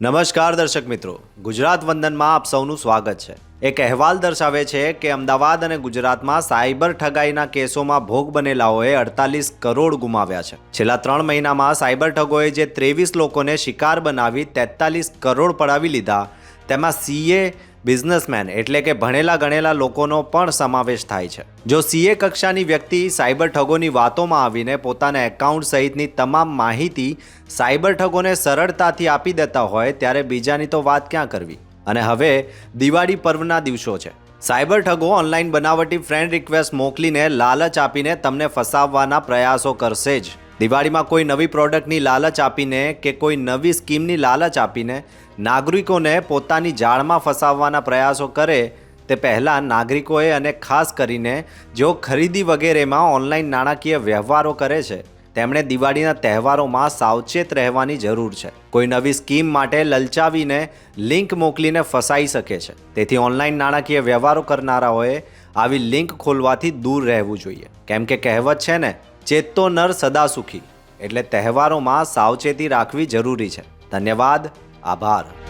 નમસ્કાર દર્શક મિત્રો. ગુજરાત વંદનમાં આપ સૌનું સ્વાગત છે. એક અહેવાલ દર્શાવે છે કે અમદાવાદ અને ગુજરાતમાં સાયબર ઠગાઈના કેસોમાં ભોગ બનેલાઓએ અડતાલીસ કરોડ ગુમાવ્યા છે. છેલ્લા ત્રણ મહિનામાં સાયબર ઠગોએ જે ત્રેવીસ લોકોને શિકાર બનાવી તેતાલીસ કરોડ પડાવી લીધા તેમાં સીએ, બિઝનેસમેન એટલે કે ભણેલા ગણેલા લોકોનો પણ સમાવેશ થાય છે. જો સીએ કક્ષાની વ્યક્તિ સાયબર ઠગોની વાતોમાં આવીને પોતાના એકાઉન્ટ સહિતની તમામ માહિતી સાયબર ઠગોને સરળતાથી આપી દેતા હોય, ત્યારે બીજાની તો વાત ક્યાં કરવી? અને હવે દિવાળી પર્વના દિવસો છે. સાયબર ઠગો ઓનલાઈન બનાવટી ફ્રેન્ડ રિક્વેસ્ટ મોકલીને લાલચ આપીને તમને ફસાવવાના પ્રયાસો કરશે જ. દિવાળીમાં કોઈ નવી પ્રોડક્ટની લાલચ આપીને કે કોઈ નવી સ્કીમની લાલચ આપીને નાગરિકોને પોતાની જાળમાં ફસાવવાના પ્રયાસો કરે, તે પહેલાં નાગરિકોએ અને ખાસ કરીને જેઓ ખરીદી વગેરેમાં ઓનલાઈન નાણાકીય વ્યવહારો કરે છે, તેમણે દિવાળીના તહેવારોમાં સાવચેત રહેવાની જરૂર છે. કોઈ નવી સ્કીમ માટે લલચાવીને લિંક મોકલીને ફસાઈ શકે છે. તેથી ઓનલાઈન નાણાકીય વ્યવહારો કરનારાઓએ આવી લિંક ખોલવાથી દૂર રહેવું જોઈએ. કેમ કે કહેવત છે ને ચેતતો નર સદા સુખી. એટલે તહેવારોમાં સાવચેતી રાખવી જરૂરી છે. ધન્યવાદ. આભાર.